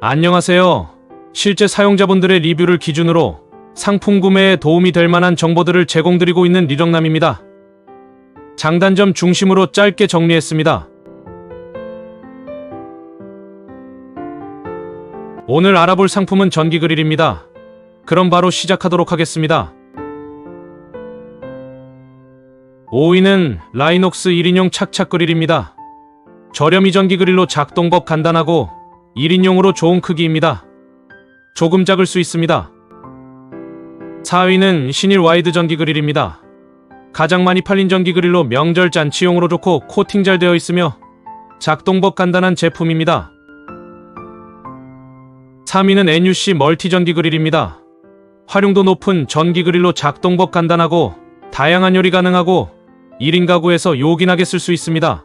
안녕하세요. 실제 사용자분들의 리뷰를 기준으로 상품 구매에 도움이 될 만한 정보들을 제공드리고 있는 리정남입니다. 장단점 중심으로 짧게 정리했습니다. 오늘 알아볼 상품은 전기 그릴입니다. 그럼 바로 시작하도록 하겠습니다. 5위는 라이녹스 1인용 착착 그릴입니다. 저렴이 전기 그릴로 작동법 간단하고 1인용으로 좋은 크기입니다. 조금 작을 수 있습니다. 4위는 신일 와이드 전기 그릴입니다. 가장 많이 팔린 전기 그릴로 명절 잔치용으로 좋고 코팅 잘 되어 있으며 작동법 간단한 제품입니다. 3위는 NUC 멀티 전기 그릴입니다. 활용도 높은 전기 그릴로 작동법 간단하고 다양한 요리 가능하고 1인 가구에서 요긴하게 쓸 수 있습니다.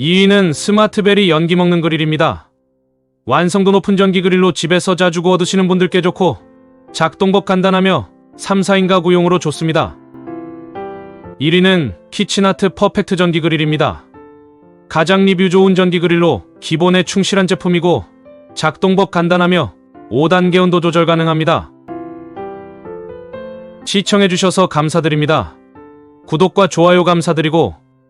2위는 스마트베리 연기 먹는 그릴입니다. 완성도 높은 전기 그릴로 집에서 자주 구워 드시는 분들께 좋고 작동법 간단하며 3, 4인 가 구용으로 좋습니다. 1위는 키친아트 퍼펙트 전기 그릴입니다. 가장 리뷰 좋은 전기 그릴로 기본에 충실한 제품이고 작동법 간단하며 5단계 온도 조절 가능합니다. 시청해주셔서 감사드립니다. 구독과 좋아요 감사드리고